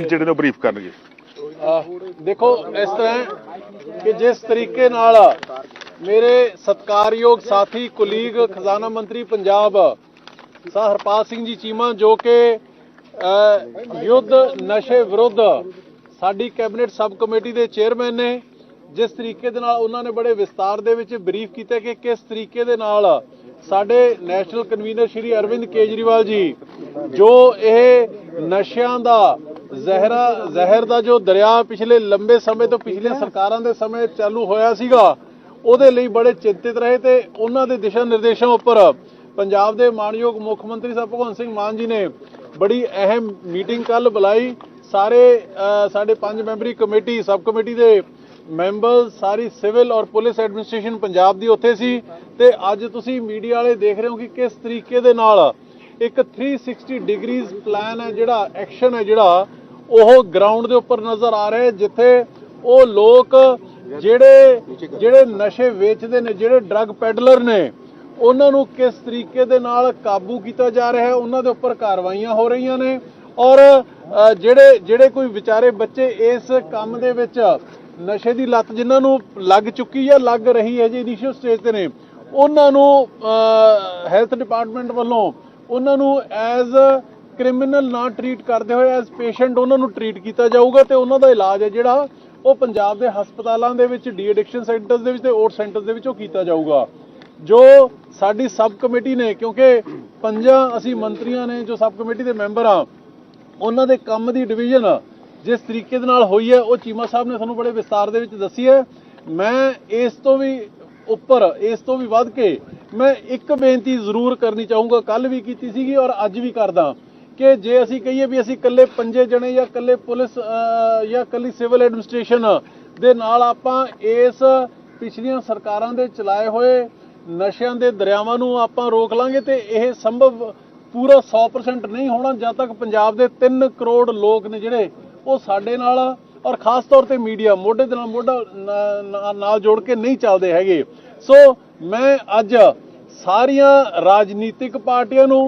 ਜਿਹੜੇ ਨੇ ਬਰੀਫ ਕਰਨਗੇ। ਦੇਖੋ, ਇਸ ਤਰ੍ਹਾਂ ਕਿ ਜਿਸ ਤਰੀਕੇ ਨਾਲ ਮੇਰੇ ਸਤਕਾਰਯੋਗ ਸਾਥੀ ਕੁਲੀਗ ਖਜ਼ਾਨਾ ਮੰਤਰੀ ਪੰਜਾਬ, ਸਰ ਹਰਪਾਲ ਸਿੰਘ ਜੀ ਚੀਮਾ, ਜੋ ਕਿ ਯੁੱਧ ਨਸ਼ੇ ਵਿਰੁੱਧ ਸਾਡੀ ਕੈਬਨਿਟ ਸਬ ਕਮੇਟੀ ਦੇ ਚੇਅਰਮੈਨ ਨੇ, ਜਿਸ ਤਰੀਕੇ ਦੇ ਨਾਲ ਉਹਨਾਂ ਨੇ ਬੜੇ ਵਿਸਤਾਰ ਦੇ ਵਿੱਚ ਬਰੀਫ ਕੀਤਾ ਕਿ ਕਿਸ ਤਰੀਕੇ ਦੇ ਨਾਲ ਸਾਡੇ ਨੈਸ਼ਨਲ ਕਨਵੀਨਰ ਸ਼੍ਰੀ ਅਰਵਿੰਦ ਕੇਜਰੀਵਾਲ ਜੀ, ਜੋ ਇਹ ਨਸ਼ਿਆਂ ਦਾ ਜ਼ਹਿਰਾ, ਜ਼ਹਿਰ ਦਾ ਜੋ ਦਰਿਆ ਪਿਛਲੇ ਲੰਬੇ ਸਮੇਂ ਤੋਂ ਪਿਛਲੇ ਸਰਕਾਰਾਂ ਦੇ ਸਮੇਂ ਚਾਲੂ ਹੋਇਆ ਸੀਗਾ, ਉਹਦੇ ਲਈ ਬੜੇ ਚਿੰਤਿਤ ਰਹੇ ਤੇ ਉਹਨਾਂ ਦੇ ਦਿਸ਼ਾ ਨਿਰਦੇਸ਼ਾਂ ਉੱਪਰ ਪੰਜਾਬ ਦੇ ਮਾਨਯੋਗ ਮੁੱਖ ਮੰਤਰੀ ਸਾਹਿਬ ਭਗਵੰਤ ਸਿੰਘ ਮਾਨ ਜੀ ਨੇ ਬੜੀ ਅਹਿਮ ਮੀਟਿੰਗ ਕੱਲ ਬੁਲਾਈ। ਸਾਰੇ ਸਾਡੇ ਪੰਜ ਮੈਂਬਰੀ ਕਮੇਟੀ, ਸਬ ਕਮੇਟੀ ਦੇ ਮੈਂਬਰ, ਸਾਰੀ ਸਿਵਲ ਔਰ ਪੁਲਿਸ ਐਡਮਿਨਿਸਟ੍ਰੇਸ਼ਨ ਪੰਜਾਬ ਦੀ ਉੱਥੇ ਸੀ ਤੇ ਅੱਜ ਤੁਸੀਂ ਮੀਡੀਆ ਵਾਲੇ ਦੇਖ ਰਹੇ ਹੋ ਕਿ ਕਿਸ ਤਰੀਕੇ ਦੇ ਨਾਲ ਇੱਕ 360 ਡਿਗਰੀਜ਼ ਪਲਾਨ ਹੈ ਜਿਹੜਾ ਐਕਸ਼ਨ ਹੈ ਜਿਹੜਾ ਉਹ ਗਰਾਊਂਡ ਦੇ ਉੱਪਰ ਨਜ਼ਰ ਆ ਰਹੇ, ਜਿੱਥੇ ਉਹ ਲੋਕ ਜਿਹੜੇ ਜਿਹੜੇ ਨਸ਼ੇ ਵੇਚਦੇ ਨੇ, ਜਿਹੜੇ ਡਰੱਗ ਪੈਡਲਰ ਨੇ, ਉਹਨਾਂ ਨੂੰ ਕਿਸ ਤਰੀਕੇ ਦੇ ਨਾਲ ਕਾਬੂ ਕੀਤਾ ਜਾ ਰਿਹਾ ਹੈ, ਉਹਨਾਂ ਦੇ ਉੱਪਰ ਕਾਰਵਾਈਆਂ ਹੋ ਰਹੀਆਂ ਨੇ ਔਰ ਜਿਹੜੇ ਜਿਹੜੇ ਕੋਈ ਵਿਚਾਰੇ ਬੱਚੇ ਇਸ ਕੰਮ ਦੇ ਵਿੱਚ ਨਸ਼ੇ ਦੀ ਲੱਤ ਜਿਨ੍ਹਾਂ ਨੂੰ ਲੱਗ ਚੁੱਕੀ ਹੈ, ਲੱਗ ਰਹੀ ਹੈ ਜੀ ਇਨੀਸ਼ੀਅਲ ਸਟੇਜ ਤੇ ਨੇ, ਉਹਨਾਂ ਨੂੰ ਹੈਲਥ ਡਿਪਾਰਟਮੈਂਟ ਵੱਲੋਂ ਉਹਨਾਂ ਨੂੰ ਐਜ਼ ਕ੍ਰਿਮੀਨਲ ਨਾ ਟਰੀਟ ਕਰਦੇ ਹੋਏ ਐਜ਼ ਪੇਸ਼ੈਂਟ ਉਹਨਾਂ ਨੂੰ ਟਰੀਟ ਕੀਤਾ ਜਾਊਗਾ ਤੇ ਉਹਨਾਂ ਦਾ ਇਲਾਜ ਹੈ ਜਿਹੜਾ ਉਹ ਪੰਜਾਬ ਦੇ ਹਸਪਤਾਲਾਂ ਦੇ ਵਿੱਚ, ਡੀ ਐਡਿਕਸ਼ਨ ਸੈਂਟਰਸ ਦੇ ਵਿੱਚ ਤੇ ਓਟ ਸੈਂਟਰਸ ਦੇ ਵਿੱਚ ਉਹ ਕੀਤਾ ਜਾਊਗਾ। ਜੋ ਸਾਡੀ ਸਬ ਕਮੇਟੀ ਨੇ, ਕਿਉਂਕਿ ਪੰਜਾਂ ਅਸੀਂ ਮੰਤਰੀਆਂ ਨੇ ਜੋ ਸਬ ਕਮੇਟੀ ਦੇ ਮੈਂਬਰ ਆ, ਉਹਨਾਂ ਦੇ ਕੰਮ ਦੀ ਡਿਵੀਜ਼ਨ ਜਿਸ ਤਰੀਕੇ ਦੇ ਨਾਲ ਹੋਈ ਹੈ, ਉਹ ਚੀਮਾ ਸਾਹਿਬ ਨੇ ਤੁਹਾਨੂੰ ਬੜੇ ਵਿਸਤਾਰ ਦੇ ਵਿੱਚ ਦੱਸੀ ਹੈ। ਮੈਂ ਇਸ ਤੋਂ ਵੀ ਉੱਪਰ, ਇਸ ਤੋਂ ਵੀ ਵੱਧ ਕੇ ਮੈਂ ਇੱਕ ਬੇਨਤੀ ਜ਼ਰੂਰ ਕਰਨੀ ਚਾਹੂੰਗਾ ਕੱਲ ਵੀ ਕੀਤੀ ਸੀਗੀ ਔਰ ਅੱਜ ਵੀ ਕਰਦਾ। ਕਿ ਜੇ ਅਸੀਂ ਕਹੀਏ ਵੀ ਅਸੀਂ ਇਕੱਲੇ ਪੰਜੇ ਜਣੇ ਜਾਂ ਇਕੱਲੇ ਪੁਲਿਸ ਜਾਂ ਇਕੱਲੀ ਸਿਵਲ ਐਡਮਿਨਿਸਟ੍ਰੇਸ਼ਨ ਦੇ ਨਾਲ ਆਪਾਂ ਇਸ ਪਿਛਲੀਆਂ ਸਰਕਾਰਾਂ ਦੇ ਚਲਾਏ ਹੋਏ ਨਸ਼ਿਆਂ ਦੇ ਦਰਿਆਵਾਂ ਨੂੰ ਆਪਾਂ ਰੋਕ ਲਾਂਗੇ ਤੇ ਇਹ ਸੰਭਵ ਪੂਰਾ 100% ਨਹੀਂ ਹੋਣਾ, ਜਦ ਤੱਕ ਪੰਜਾਬ ਦੇ 3 ਕਰੋੜ ਲੋਕ ਨੇ ਜਿਹੜੇ, ਉਹ ਸਾਡੇ ਨਾਲ ਔਰ ਖਾਸ ਤੌਰ ਤੇ ਮੀਡੀਆ ਮੋਢੇ ਦੇ ਨਾਲ ਮੋਢਾ ਨਾਲ ਜੋੜ ਕੇ ਨਹੀਂ ਚੱਲਦੇ ਹੈਗੇ। ਸੋ ਮੈਂ ਅੱਜ ਸਾਰੀਆਂ ਰਾਜਨੀਤਿਕ ਪਾਰਟੀਆਂ ਨੂੰ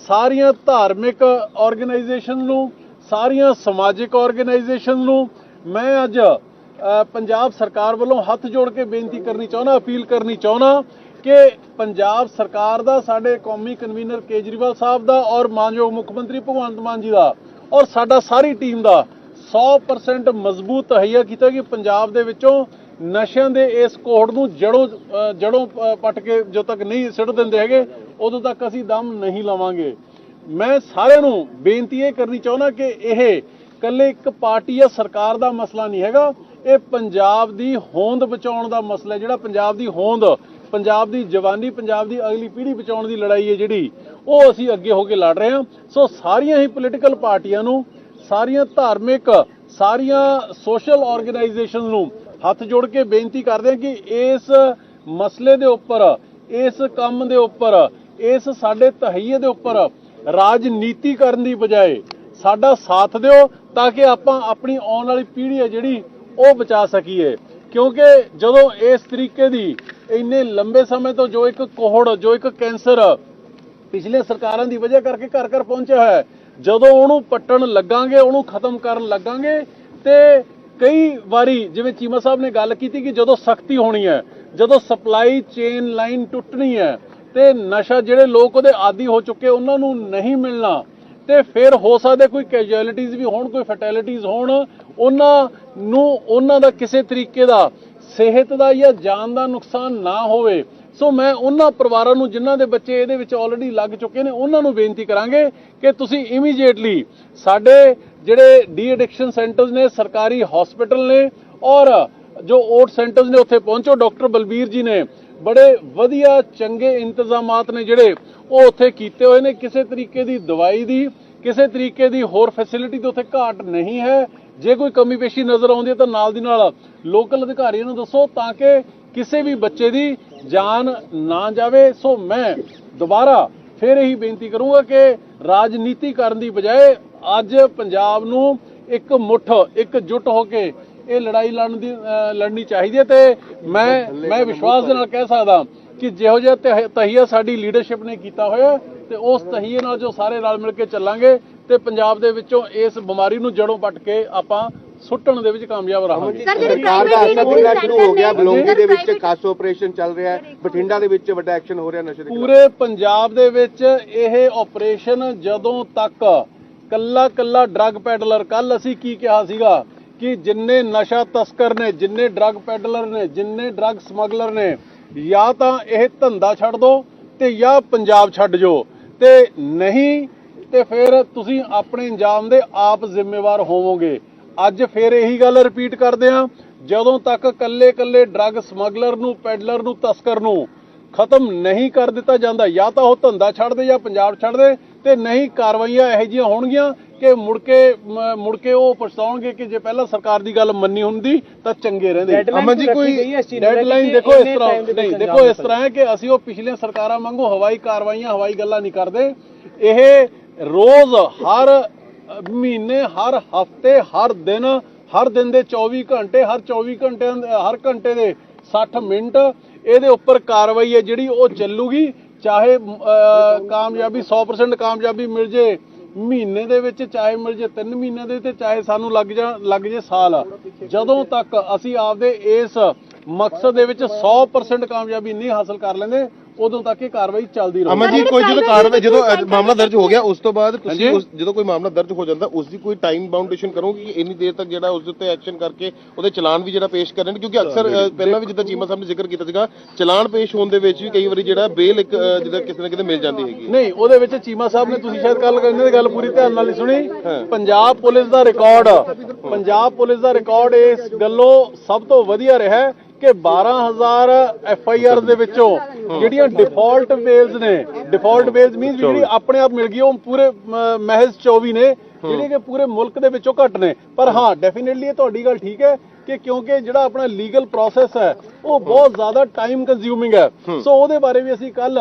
ਸਾਰੀਆਂ ਧਾਰਮਿਕ ਆਰਗੇਨਾਈਜੇਸ਼ਨ ਨੂੰ ਸਾਰੀਆਂ ਸਮਾਜਿਕ ਆਰਗੇਨਾਈਜੇਸ਼ਨ ਨੂੰ ਮੈਂ ਅੱਜ ਪੰਜਾਬ ਸਰਕਾਰ ਵੱਲੋਂ ਹੱਥ ਜੋੜ ਕੇ ਬੇਨਤੀ ਕਰਨੀ ਚਾਹੁੰਦਾ ਅਪੀਲ ਕਰਨੀ ਚਾਹੁੰਦਾ ਕਿ ਪੰਜਾਬ ਸਰਕਾਰ ਦਾ ਸਾਡੇ ਕੌਮੀ ਕਨਵੀਨਰ ਕੇਜਰੀਵਾਲ ਸਾਹਿਬ ਦਾ ਔਰ ਮਾਨਯੋਗ ਮੁੱਖ ਮੰਤਰੀ ਭਗਵੰਤ ਮਾਨ ਜੀ ਦਾ ਔਰ ਸਾਡਾ ਸਾਰੀ ਟੀਮ ਦਾ 100% ਮਜ਼ਬੂਤ ਤਹਈਆ ਕੀਤਾ ਕਿ ਪੰਜਾਬ ਦੇ ਵਿੱਚੋਂ ਨਸ਼ਿਆਂ ਦੇ ਇਸ ਕੋਹੜ ਨੂੰ ਜੜੋਂ ਜੜੋਂ ਅ, ਪੱਟ ਕੇ ਜਦੋਂ ਤੱਕ ਨਹੀਂ ਸਿੱਟ ਦਿੰਦੇ ਹੈਗੇ ਉਦੋਂ ਤੱਕ ਅਸੀਂ ਦਮ ਨਹੀਂ ਲਵਾਂਗੇ। ਮੈਂ ਸਾਰਿਆਂ ਨੂੰ ਬੇਨਤੀ ਇਹ ਕਰਨੀ ਚਾਹੁੰਦਾ ਕਿ ਇਹ ਕੱਲੇ ਇੱਕ ਪਾਰਟੀ ਜਾਂ ਸਰਕਾਰ ਦਾ ਮਸਲਾ ਨਹੀਂ ਹੈਗਾ। ਇਹ ਪੰਜਾਬ ਦੀ ਹੋਂਦ ਬਚਾਉਣ ਦਾ ਮਸਲਾ ਹੈ। ਜਿਹੜਾ ਪੰਜਾਬ ਦੀ ਹੋਂਦ, ਪੰਜਾਬ ਦੀ ਜਵਾਨੀ, ਪੰਜਾਬ ਦੀ ਅਗਲੀ ਪੀੜ੍ਹੀ ਬਚਾਉਣ ਦੀ ਲੜਾਈ ਹੈ ਜਿਹੜੀ, ਉਹ ਅਸੀਂ ਅੱਗੇ ਹੋ ਕੇ ਲੜ ਰਹੇ ਹਾਂ। ਸੋ ਸਾਰੀਆਂ ਹੀ ਪੋਲੀਟੀਕਲ ਪਾਰਟੀਆਂ ਨੂੰ, ਸਾਰੀਆਂ ਧਾਰਮਿਕ, ਸਾਰੀਆਂ ਸੋਸ਼ਲ ਆਰਗੇਨਾਈਜੇਸ਼ਨ ਨੂੰ ਹੱਥ ਜੋੜ ਕੇ ਬੇਨਤੀ ਕਰਦੇ ਹਾਂ ਕਿ ਇਸ ਮਸਲੇ ਦੇ ਉੱਪਰ, ਇਸ ਕੰਮ ਦੇ ਉੱਪਰ ਇਸ ਸਾਡੇ ਤਹਈਏ ਦੇ ਉੱਪਰ ਰਾਜਨੀਤੀ ਕਰਨ ਦੀ ਬਜਾਏ ਸਾਡਾ ਸਾਥ ਦਿਓ ਤਾਂ ਕਿ ਆਪਾਂ ਆਪਣੀ ਆਉਣ ਵਾਲੀ ਪੀੜ੍ਹੀ ਹੈ ਜਿਹੜੀ ਉਹ ਬਚਾ ਸਕੀਏ। ਕਿਉਂਕਿ ਜਦੋਂ ਇਸ ਤਰੀਕੇ ਦੀ ਇੰਨੇ ਲੰਬੇ ਸਮੇਂ ਤੋਂ ਜੋ ਇੱਕ ਕੋਹੜ, ਜੋ ਇੱਕ ਕੈਂਸਰ ਪਿਛਲੇ ਸਰਕਾਰਾਂ ਦੀ ਵਜ੍ਹਾ ਕਰਕੇ ਘਰ ਘਰ ਪਹੁੰਚਿਆ ਹੋਇਆ ਹੈ, ਜਦੋਂ ਉਹਨੂੰ ਪੱਟਣ ਲੱਗਾਂਗੇ, ਉਹਨੂੰ ਖਤਮ ਕਰਨ ਲੱਗਾਂਗੇ, ਤੇ ਕਈ ਵਾਰੀ ਜਿਵੇਂ ਚੀਮਾ ਸਾਹਿਬ ਨੇ ਗੱਲ ਕੀਤੀ ਕਿ ਜਦੋਂ ਸਖਤੀ ਹੋਣੀ ਹੈ, ਜਦੋਂ ਸਪਲਾਈ ਚੇਨ ਲਾਈਨ ਟੁੱਟਣੀ ਹੈ ਤੇ ਨਸ਼ਾ ਜਿਹੜੇ ਲੋਕ ਉਹਦੇ ਆਦੀ ਹੋ ਚੁੱਕੇ, ਉਹਨਾਂ ਨੂੰ ਨਹੀਂ ਮਿਲਣਾ। ਤੇ ਫਿਰ ਹੋ ਸਕਦਾ ਕੋਈ ਕੈਜੁਅਲਿਟੀਜ਼ ਵੀ ਹੋਣ, ਕੋਈ ਫੈਟੈਲਿਟੀਜ਼ ਹੋਣ, ਉਹਨਾਂ ਨੂੰ, ਉਹਨਾਂ ਦਾ ਕਿਸੇ ਤਰੀਕੇ ਦਾ ਸਿਹਤ ਦਾ ਜਾਂ ਜਾਨ ਦਾ ਨੁਕਸਾਨ ਨਾ ਹੋਵੇ। ਸੋ ਮੈਂ ਉਹਨਾਂ ਪਰਿਵਾਰਾਂ ਨੂੰ, ਜਿਨ੍ਹਾਂ ਦੇ ਬੱਚੇ ਇਹਦੇ ਵਿੱਚ ਆਲਰੇਡੀ ਲੱਗ ਚੁੱਕੇ ਨੇ, ਉਹਨਾਂ ਨੂੰ ਬੇਨਤੀ ਕਰਾਂਗੇ ਕਿ ਤੁਸੀਂ ਇਮੀਡੀਏਟਲੀ ਸਾਡੇ ਜਿਹੜੇ ਡੀ ਐਡਿਕਸ਼ਨ ਸੈਂਟਰਸ ਨੇ, ਸਰਕਾਰੀ ਹਸਪੀਟਲ ਨੇ, ਔਰ ਜੋ ਓਟ ਸੈਂਟਰਸ ਨੇ, ਉੱਥੇ ਪਹੁੰਚੋ। ਡਾਕਟਰ ਬਲਬੀਰ ਜੀ ਨੇ ਬੜੇ ਵਧੀਆ, ਚੰਗੇ ਇੰਤਜ਼ਾਮਾਤ ਨੇ ਜਿਹੜੇ ਉਹ ਉੱਥੇ ਕੀਤੇ ਹੋਏ ਨੇ। ਕਿਸੇ ਤਰੀਕੇ ਦੀ ਦਵਾਈ ਦੀ, ਕਿਸੇ ਤਰੀਕੇ ਦੀ ਹੋਰ ਫੈਸਿਲਿਟੀ ਤੇ ਉੱਥੇ ਘਾਟ ਨਹੀਂ ਹੈ। ਜੇ ਕੋਈ ਕਮੀ ਪੇਸ਼ੀ ਨਜ਼ਰ ਆਉਂਦੀ ਹੈ ਤਾਂ ਨਾਲ ਦੀ ਨਾਲ ਲੋਕਲ ਅਧਿਕਾਰੀਆਂ ਨੂੰ ਦੱਸੋ ਤਾਂ ਕਿ ਕਿਸੇ ਵੀ ਬੱਚੇ ਦੀ ਜਾਨ ਨਾ ਜਾਵੇ। ਸੋ ਮੈਂ ਦੁਬਾਰਾ ਫਿਰ ਇਹੀ ਬੇਨਤੀ ਕਰੂੰਗਾ ਕਿ ਰਾਜਨੀਤੀ ਕਰਨ ਦੀ ਬਜਾਏ ਅੱਜ ਪੰਜਾਬ ਨੂੰ ਇੱਕ ਮੁੱਠ, ਇੱਕ ਜੁਟ ਹੋ ਕੇ ਇਹ ਲੜਾਈ ਲੜਨ ਦੀ ਲੜਨੀ ਚਾਹੀਦੀ ਹੈ ਤੇ ਮੈਂ ਮੈਂ ਵਿਸ਼ਵਾਸ ਦੇ ਨਾਲ ਕਹਿ ਸਕਦਾ ਕਿ ਜਿਹੋ ਜਿਹਾ ਤਹ- ਤਹੀਆ ਸਾਡੀ ਲੀਡਰਸ਼ਿਪ ਨੇ ਕੀਤਾ ਹੋਇਆ ਤੇ ਉਸ ਤਹੀਏ ਨਾਲ ਜੋ ਸਾਰੇ ਰਲ ਮਿਲ ਕੇ ਚੱਲਾਂਗੇ ਤੇ ਪੰਜਾਬ ਦੇ ਵਿੱਚੋਂ ਇਸ ਬਿਮਾਰੀ ਨੂੰ ਜੜੋਂ ਪੱਟ ਕੇ ਆਪਾਂ ਸੁੱਟਣ ਦੇ ਵਿੱਚ ਕਾਮਯਾਬ ਰਹਾਂਗੇ। ਸਰ ਜਿਹੜੇ ਸਰਕਾਰ ਦਾ ਪ੍ਰਾਈਵੇਟ ਐਕਸ਼ਨ ਜਿਹੜਾ ਸ਼ੁਰੂ ਹੋ ਗਿਆ ਸੈਂਟਰ ਨੇ, ਬਲੌਂਗੀ ਦੇ ਵਿੱਚ private- ਖਾਸ ਆਪਰੇਸ਼ਨ ਚੱਲ ਰਿਹਾ ਹੈ ਬਠਿੰਡਾ ਦੇ ਵਿੱਚ ਵੱਡਾ ਐਕਸ਼ਨ ਹੋ ਰਿਹਾ ਨਸ਼ੇ ਦੇ ਪੂਰੇ ਪੰਜਾਬ ਦੇ ਵਿੱਚ ਇਹ ਆਪਰੇਸ਼ਨ ਜਦੋਂ ਤੱਕ ਕੱਲਾ ਕੱਲਾ ਡਰੱਗ ਪੈਡਲਰ ਕੱਲ ਅਸੀਂ ਕੀ ਕਿਹਾ ਸੀਗਾ? ਕਿ ਜਿੰਨੇ ਨਸ਼ਾ ਤਸਕਰ ਨੇ, ਜਿੰਨੇ ਡਰੱਗ ਪੈਡਲਰ ਨੇ, ਜਿੰਨੇ ਡਰੱਗ ਸਮਗਲਰ ਨੇ, ਜਾਂ ਤਾਂ ਇਹ ਧੰਦਾ ਛੱਡ ਦਿਓ ਤੇ ਜਾਂ ਪੰਜਾਬ ਛੱਡ ਜੋ। ਤੇ ਨਹੀਂ, ਤੇ ਫਿਰ ਤੁਸੀਂ ਆਪਣੇ ਇੰਜਾਮ ਦੇ ਆਪ ਜ਼ਿੰਮੇਵਾਰ ਹੋਵੋਗੇ। ਅੱਜ ਫਿਰ ਇਹੀ ਗੱਲ ਰਿਪੀਟ ਕਰਦੇ ਆ ਜਦੋਂ ਤੱਕ ਕੱਲੇ ਕੱਲੇ ਡਰੱਗ ਸਮਗਲਰ ਨੂੰ ਪੈਡਲਰ ਨੂੰ, ਤਸਕਰ ਨੂੰ ਖਤਮ ਨਹੀਂ ਕਰ ਦਿੱਤਾ ਜਾਂਦਾ, ਜਾਂ ਤਾਂ ਉਹ ਧੰਦਾ ਛੱਡ ਦੇ ਜਾਂ ਪੰਜਾਬ ਛੱਡ ਦੇ, ਤੇ ਨਹੀਂ ਕਾਰਵਾਈਆਂ ਇਹੋ ਜਿਹੀਆਂ ਹੋਣਗੀਆਂ ਕਿ ਮੁੜ ਕੇ ਮੁੜ ਕੇ ਉਹ ਪਛਤਾਉਣਗੇ ਕਿ ਜੇ ਪਹਿਲਾਂ ਸਰਕਾਰ ਦੀ ਗੱਲ ਮੰਨੀ ਹੁੰਦੀ ਤਾਂ ਚੰਗੇ ਰਹਿੰਦੇ। ਅਮਨ ਜੀ ਕੋਈ ਡੈਡਲਾਈਨ ਦੇਖੋ ਇਸ ਤਰ੍ਹਾਂ ਨਹੀਂ ਦੇਖੋ ਇਸ ਤਰ੍ਹਾਂ ਹੈ ਕਿ ਅਸੀਂ ਉਹ ਪਿਛਲੀਆਂ ਸਰਕਾਰਾਂ ਵਾਂਗੂ ਹਵਾਈ ਕਾਰਵਾਈਆਂ ਹਵਾਈ ਗੱਲਾਂ ਨਹੀਂ ਕਰਦੇ। ਇਹ ਰੋਜ਼ ਹਰ ਮਹੀਨੇ ਹਰ ਹਫ਼ਤੇ ਹਰ ਦਿਨ ਹਰ ਦਿਨ ਦੇ 24 ਘੰਟੇ ਹਰ 24 ਘੰਟਿਆਂ ਦੇ ਹਰ ਘੰਟੇ ਦੇ 60 ਮਿੰਟ ਇਹਦੇ ਉੱਪਰ ਕਾਰਵਾਈ ਹੈ ਜਿਹੜੀ ਉਹ ਚੱਲੂਗੀ। ਚਾਹੇ ਕਾਮਯਾਬੀ 100% ਕਾਮਯਾਬੀ ਮਿਲ ਜੇ ਮਹੀਨੇ ਦੇ ਵਿੱਚ ਚਾਹੇ ਮਿਲ ਜੇ 3 ਮਹੀਨੇ ਦੇ ਤੇ ਚਾਹੇ ਸਾਨੂੰ ਲੱਗ ਜਾ ਲੱਗ ਜੇ ਸਾਲ, ਜਦੋਂ ਤੱਕ ਅਸੀਂ ਆਪਦੇ ਇਸ ਮਕਸਦ ਦੇ ਵਿੱਚ 100% ਕਾਮਯਾਬੀ ਨਹੀਂ ਹਾਸਲ ਕਰ ਲੈਂਦੇ ਉਦੋਂ ਤੱਕ ਇਹ ਕਾਰਵਾਈ ਚੱਲਦੀ ਰਹੂ। ਅਮਨ ਜੀ ਜਿਹੜੇ ਕੋਈ ਜਦੋਂ ਕਾਰਵਾਈ ਜਦੋਂ ਮਾਮਲਾ ਦਰਜ ਹੋ ਗਿਆ ਉਸ ਤੋਂ ਬਾਅਦ ਤੁਸੀਂ। ਉਸ ਜਦੋਂ ਕੋਈ ਮਾਮਲਾ ਦਰਜ ਹੋ ਜਾਂਦਾ ਉਸ ਦੀ ਕੋਈ ਟਾਈਮ ਬਾਉਂਡੇਸ਼ਨ ਕਰੋਗੇ ਕਿ ਇੰਨੀ ਦੇਰ ਤੱਕ ਜਿਹੜਾ ਉਸ ਦੇ ਉੱਤੇ ਐਕਸ਼ਨ ਕਰਕੇ ਉਹਦੇ ਚਲਾਨ ਵੀ ਜਿਹੜਾ ਪੇਸ਼ ਕਰਨ ਕਿਉਂਕਿ ਅਕਸਰ ਪਹਿਲਾਂ ਵੀ ਜਿੱਦਾਂ ਚੀਮਾ ਸਾਹਿਬ ਨੇ ਜ਼ਿਕਰ ਕੀਤਾ ਸੀਗਾ ਚਲਾਨ ਪੇਸ਼ ਹੋਣ ਦੇ ਵਿੱਚ ਵੀ ਕਈ ਵਾਰੀ ਜਿਹੜਾ ਬੇਲ ਇੱਕ ਜਿੱਦਾਂ ਕਿਸੇ ਨਾ ਕਿਤੇ ਮਿਲ ਜਾਂਦੀ ਹੈਗੀ ਨਹੀਂ ਉਹਦੇ ਵਿੱਚ ਚੀਮਾ ਸਾਹਿਬ ਨੇ ਤੁਸੀਂ ਸ਼ਾਇਦ ਕੱਲ ਇਹਨਾਂ ਦੀ ਗੱਲ ਪੂਰੀ ਧਿਆਨ ਨਾਲ ਨਹੀਂ ਸੁਣੀ। ਪੰਜਾਬ ਪੁਲਿਸ ਦਾ ਰਿਕਾਰਡ ਪੰਜਾਬ ਪੁਲਿਸ ਦਾ ਰਿਕਾਰਡ ਇਸ ਗੱਲੋਂ ਸਭ ਤੋਂ ਵਧੀਆ ਰਿਹਾ ਹੈ। ਕਿ 12000 ਐਫ ਆਈ ਆਰ ਦੇ ਵਿੱਚੋਂ ਜਿਹੜੀਆਂ ਡਿਫਾਲਟ ਬੇਲਸ ਨੇ ਡਿਫਾਲਟ ਬੇਲਸ ਮੀਨਸ ਜਿਹੜੀ ਆਪਣੇ ਆਪ ਮਿਲ ਗਈ ਉਹ ਪੂਰੇ ਮਹਿਜ਼ 24 ਨੇ ਜਿਹੜੇ ਕਿ ਪੂਰੇ ਮੁਲਕ ਦੇ ਵਿੱਚੋਂ ਘੱਟ ਨੇ। ਪਰ ਹਾਂ ਡੈਫੀਨਿਟਲੀ ਇਹ ਤੁਹਾਡੀ ਗੱਲ ਠੀਕ ਹੈ ਕਿ ਕਿਉਂਕਿ ਜਿਹੜਾ ਆਪਣਾ ਲੀਗਲ ਪ੍ਰੋਸੈਸ ਹੈ ਉਹ ਬਹੁਤ ਜ਼ਿਆਦਾ ਟਾਈਮ ਕੰਜ਼ਿਊਮਿੰਗ ਹੈ। ਸੋ ਉਹਦੇ ਬਾਰੇ ਵੀ ਅਸੀਂ ਕੱਲ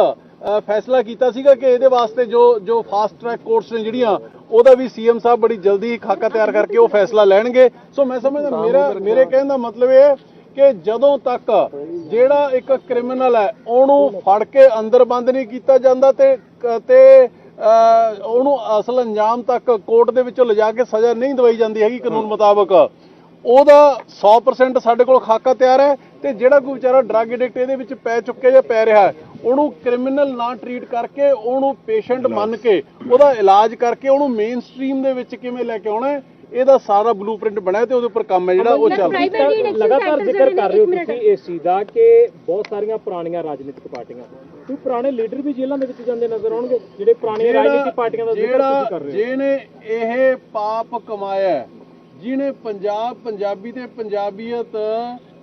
ਫੈਸਲਾ ਕੀਤਾ ਸੀਗਾ ਕਿ ਇਹਦੇ ਵਾਸਤੇ ਜੋ ਜੋ ਫਾਸਟ ਟਰੈਕ ਕੋਰਟਸ ਨੇ ਜਿਹੜੀਆਂ ਉਹਦਾ ਵੀ ਸੀਐਮ ਸਾਹਿਬ ਬੜੀ ਜਲਦੀ ਖਾਕਾ ਤਿਆਰ ਕਰਕੇ ਉਹ ਫੈਸਲਾ ਲੈਣਗੇ। ਸੋ ਮੈਂ ਸਮਝਦਾ ਮੇਰਾ ਮੇਰੇ ਕਹਿਣ ਦਾ ਮਤਲਬ ਇਹ ਹੈ ਕਿ ਜਦੋਂ ਤੱਕ ਜਿਹੜਾ ਇੱਕ ਕ੍ਰਿਮੀਨਲ ਹੈ ਉਹਨੂੰ ਫੜ ਕੇ ਅੰਦਰ ਬੰਦ ਨਹੀਂ ਕੀਤਾ ਜਾਂਦਾ ਤੇ ਤੇ ਉਹਨੂੰ ਅਸਲ ਅੰਜਾਮ ਤੱਕ ਕੋਰਟ ਦੇ ਵਿੱਚੋਂ ਲਿਜਾ ਕੇ ਸਜ਼ਾ ਨਹੀਂ ਦਵਾਈ ਜਾਂਦੀ ਹੈਗੀ ਕਾਨੂੰਨ ਮੁਤਾਬਕ। ਉਹਦਾ 100% ਸਾਡੇ ਕੋਲ ਖਾਕਾ ਤਿਆਰ ਹੈ ਤੇ ਜਿਹੜਾ ਕੋਈ ਵਿਚਾਰਾ ਡਰੱਗ ਐਡਿਕਟ ਇਹਦੇ ਵਿੱਚ ਪੈ ਚੁੱਕਿਆ ਜਾਂ ਪੈ ਰਿਹਾ ਹੈ ਉਹਨੂੰ ਕ੍ਰਿਮੀਨਲ ਨਾ ਟਰੀਟ ਕਰਕੇ ਉਹਨੂੰ ਪੇਸ਼ੈਂਟ ਮੰਨ ਕੇ ਉਹਦਾ ਇਲਾਜ ਕਰਕੇ ਉਹਨੂੰ ਮੇਨ ਸਟ੍ਰੀਮ ਦੇ ਵਿੱਚ ਕਿਵੇਂ ਲੈ ਕੇ ਆਉਣਾ ਹੈ ਇਹਦਾ ਸਾਰਾ ਬਲੂਪ੍ਰਿੰਟ ਬਣਿਆ ਤੇ ਉਹਦੇ ਉੱਪਰ ਕੰਮ ਹੈ ਜਿਹੜਾ ਉਹ ਚੱਲ ਰਿਹਾ addiction ਲਗਾਤਾਰ ਜ਼ਿਕਰ ਕਰ ਰਹੇ ਹੋ। ਤੁਸੀਂ ਇਸ ਚੀਜ਼ ਦਾ ਕਿ ਬਹੁਤ ਸਾਰੀਆਂ ਪੁਰਾਣੀਆਂ ਰਾਜਨੀਤਿਕ ਪਾਰਟੀਆਂ ਕੋਈ ਪੁਰਾਣੇ ਲੀਡਰ ਵੀ ਜੇਲ੍ਹਾਂ ਦੇ ਵਿੱਚ ਜਾਂਦੇ ਨਜ਼ਰ ਆਉਣਗੇ ਜਿਹੜੇ ਪੁਰਾਣੀਆਂ ਰਾਜਨੀਤਿਕ ਪਾਰਟੀਆਂ ਦਾ ਜ਼ਿਕਰ ਤੁਸੀਂ ਕਰ ਰਹੇ ਹੋ। ਜਿਹਨੇ ਇਹ ਪਾਪ ਕਮਾਇਆ ਹੈ, ਜਿਹਨੇ ਪੰਜਾਬ ਪੰਜਾਬੀ ਤੇ ਪੰਜਾਬੀਅਤ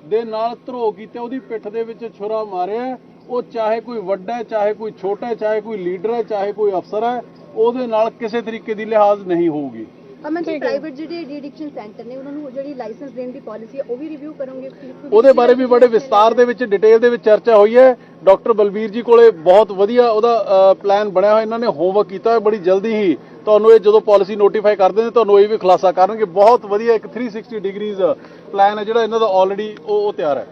ਦੇ ਨਾਲ ਧਰੋ ਕੀਤਾ ਉਹਦੀ ਪਿੱਠ ਦੇ ਵਿੱਚ ਛੁਰਾ ਮਾਰਿਆ ਹੈ, ਉਹ ਚਾਹੇ ਕੋਈ ਵੱਡਾ ਹੈ ਚਾਹੇ ਕੋਈ ਛੋਟਾ ਹੈ ਚਾਹੇ ਕੋਈ ਲੀਡਰ ਹੈ ਚਾਹੇ ਕੋਈ ਅਫਸਰ ਹੈ ਉਹਦੇ ਨਾਲ ਕਿਸੇ ਤਰੀਕੇ ਦੀ ਲਿਹਾਜ਼ ਨਹੀਂ ਹੋਊਗੀ। ਅਮਨ ਜੀ ਪ੍ਰਾਈਵੇਟ ਜਿਹੜੇ ਡੀਡਿਕਸ਼ਨ ਸੈਂਟਰ ਨੇ ਉਹਨਾਂ ਨੂੰ ਜਿਹੜੀ ਲਾਇਸੈਂਸ ਦੇਣ ਦੀ ਪਾਲਿਸੀ ਹੈ ਉਹ ਵੀ ਰਿਵਿਊ ਕਰੋਗੇ। ਉਹਦੇ ਬਾਰੇ ਵੀ ਬੜੇ ਵਿਸਤਾਰ ਦੇ ਵਿੱਚ ਡਿਟੇਲ ਦੇ ਵਿੱਚ ਚਰਚਾ ਹੋਈ ਹੈ। ਡਾਕਟਰ ਬਲਬੀਰ ਜੀ ਕੋਲੇ ਬਹੁਤ ਵਧੀਆ ਉਹਦਾ ਪਲਾਨ ਬਣਿਆ ਹੋਇਆ। ਇਹਨਾਂ ਨੇ ਹੋਮਵਰਕ ਕੀਤਾ ਹੋਇਆ ਬੜੀ ਜਲਦੀ ਹੀ। ਤੁਹਾਨੂੰ ਇਹ ਜਦੋਂ ਪਾਲਿਸੀ ਨੋਟੀਫਾਈ ਕਰਦੇ ਨੇ ਤੁਹਾਨੂੰ ਇਹ ਵੀ ਖੁਲਾਸਾ ਕਰਨਗੇ। ਬਹੁਤ ਵਧੀਆ ਇੱਕ 360 ਡਿਗਰੀਜ਼ ਪਲਾਨ ਹੈ ਜਿਹੜਾ ਇਹਨਾਂ ਦਾ ਆਲਰੇਡੀ ਉਹ ਉਹ ਤਿਆਰ ਹੈ।